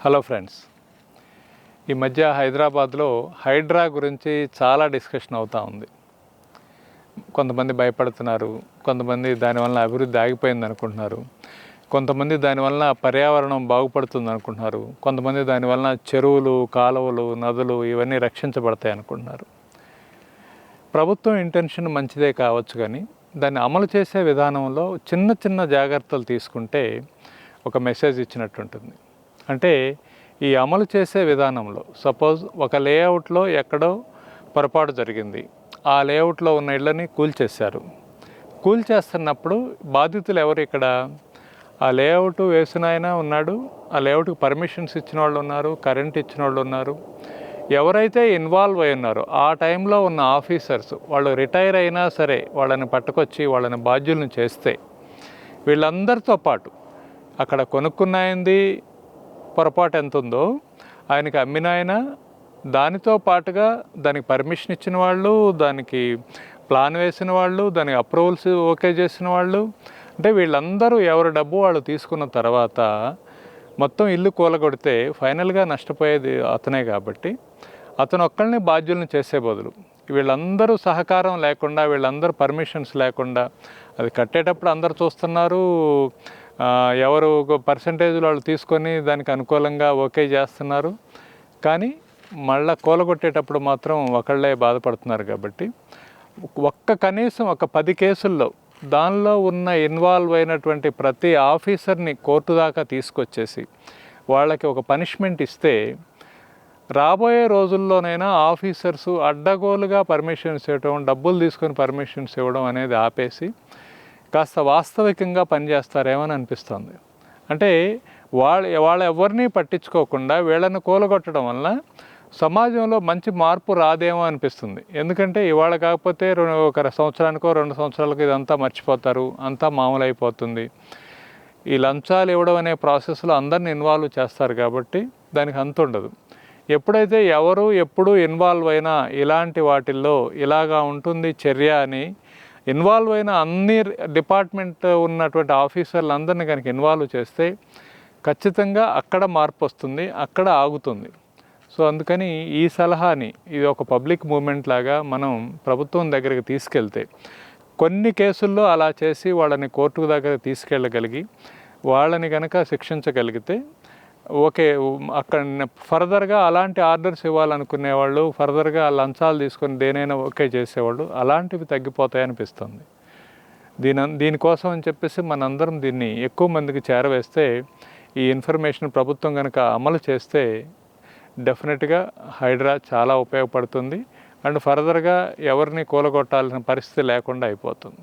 Hello friends. ఈ మధ్య హైదరాబాద్లో హైడ్రా గురించి చాలా డిస్కషన్ అవుతూ ఉంది. కొంతమంది భయపడుతున్నారు కొంతమంది దానివల్ల అభివృద్ధి ఆగిపోయింది అనుకుంటున్నారు కొంతమంది దానివల్ల పర్యావరణం బాగుపడుతుంది అనుకుంటున్నారు కొంతమంది దానివల్ల చెరువులు కాలువలు నదులు ఇవన్నీ రక్షించబడతాయి అనుకుంటున్నారు. ప్రభుత్వం ఇంటెన్షన్ మంచిదే కావచ్చు కానీ దాన్ని అమలు చేసే విధానంలో చిన్న చిన్న జాగ్రత్తలు తీసుకుంటే ఒక మెసేజ్ ఇచ్చినట్టు ఉంటుంది అంటే ఈ అమలు చేసే విధానంలో సపోజ్ ఒక లేఅవుట్లో ఎక్కడో పొరపాటు జరిగింది. ఆ లేఅవుట్లో ఉన్న ఇళ్ళని కూల్చేశారు. కూల్చేస్తున్నప్పుడు బాధితులు ఎవరు ఇక్కడ? ఆ లేఅవుట్ వేసిన ఆయన ఉన్నాడు. ఆ లేఅవుట్కి పర్మిషన్స్ ఇచ్చిన వాళ్ళు ఉన్నారు కరెంట్ ఇచ్చిన వాళ్ళు ఉన్నారు. ఎవరైతే ఇన్వాల్వ్ అయి ఉన్నారో ఆ టైంలో ఉన్న ఆఫీసర్స్ వాళ్ళు రిటైర్ అయినా సరే వాళ్ళని పట్టుకొచ్చి వాళ్ళని బాధ్యులను చేస్తే వీళ్ళందరితో పాటు అక్కడ కొనుక్కున్నాయింది పొరపాటు ఎంత ఉందో ఆయనకి అమ్మిన ఆయన దానితో పాటుగా దానికి పర్మిషన్ ఇచ్చిన వాళ్ళు దానికి ప్లాన్ వేసిన వాళ్ళు దానికి అప్రూవల్స్ ఓకే చేసిన వాళ్ళు అంటే వీళ్ళందరూ ఎవరి డబ్బు వాళ్ళు తీసుకున్న తర్వాత మొత్తం ఇల్లు కూలగొడితే ఫైనల్గా నష్టపోయేది అతనే కాబట్టి అతను ఒక్కళ్ళని బాధ్యులను చేసే బదులు వీళ్ళందరూ సహకారం లేకుండా వీళ్ళందరూ పర్మిషన్స్ లేకుండా అది కట్టేటప్పుడు అందరు చూస్తున్నారు ఎవరు ఎవరు పర్సంటేజ్ వాళ్ళు తీసుకొని దానికి అనుకూలంగా ఓకే చేస్తున్నారు. కానీ మళ్ళా కూలగొట్టేటప్పుడు మాత్రం ఒకళ్ళే బాధపడుతున్నారు కాబట్టి ఒక్క కనీసం ఒక పది కేసుల్లో దానిలో ఉన్న ఇన్వాల్వ్ అయినటువంటి ప్రతి ఆఫీసర్ని కోర్టు దాకా తీసుకొచ్చేసి వాళ్ళకి ఒక పనిష్మెంట్ ఇస్తే రాబోయే రోజుల్లోనైనా ఆఫీసర్స్ అడ్డగోలుగా పర్మిషన్స్ ఇవ్వడం డబ్బులు తీసుకొని పర్మిషన్స్ ఇవ్వడం అనేది ఆపేసి కాస్త వాస్తవికంగా పనిచేస్తారేమని అనిపిస్తుంది. అంటే వాళ్ళు వాళ్ళ ఎవరిని పట్టించుకోకుండా వీళ్ళని కూలగొట్టడం వల్ల సమాజంలో మంచి మార్పు రాదేమో అనిపిస్తుంది. ఎందుకంటే ఇవాళ కాకపోతే రెండు ఒక సంవత్సరానికో రెండు సంవత్సరాలకు ఇదంతా మర్చిపోతారు. అంతా మామూలు అయిపోతుంది ఈ లంచాలు ఇవ్వడం అనే ప్రాసెస్లో అందరిని ఇన్వాల్వ్ చేస్తారు కాబట్టి దానికి అంత ఉండదు. ఎప్పుడైతే ఎవరు ఎప్పుడు ఇన్వాల్వ్ అయినా ఇలాంటి వాటిల్లో ఇలాగా ఉంటుంది చర్య అని ఇన్వాల్వ్ అయిన అన్ని డిపార్ట్మెంట్ ఉన్నటువంటి ఆఫీసర్లు అందరినీ కనుక ఇన్వాల్వ్ చేస్తే ఖచ్చితంగా అక్కడ మార్పు వస్తుంది అక్కడ ఆగుతుంది. సో అందుకని ఈ సలహాని ఇది ఒక పబ్లిక్ మూమెంట్ లాగా మనం ప్రభుత్వం దగ్గరికి తీసుకెళ్తే కొన్ని కేసుల్లో అలా చేసి వాళ్ళని కోర్టు దగ్గర తీసుకెళ్ళగలిగి వాళ్ళని కనుక శిక్షించగలిగితే ఓకే అక్కడ ఫర్దర్గా అలాంటి ఆర్డర్స్ ఇవ్వాలనుకునే వాళ్ళు ఫర్దర్గా లంచాలు తీసుకొని దేనైనా ఓకే చేసేవాళ్ళు అలాంటివి తగ్గిపోతాయి అనిపిస్తుంది. దీని దీనికోసం అని చెప్పేసి మనందరం దీన్ని ఎక్కువ మందికి చేరవేస్తే ఈ ఇన్ఫర్మేషన్ ప్రభుత్వం కనుక అమలు చేస్తే డెఫినెట్గా హైడ్రా చాలా ఉపయోగపడుతుంది. అండ్ ఫర్దర్గా ఎవరిని కూలగొట్టాల్సిన పరిస్థితి లేకుండా అయిపోతుంది.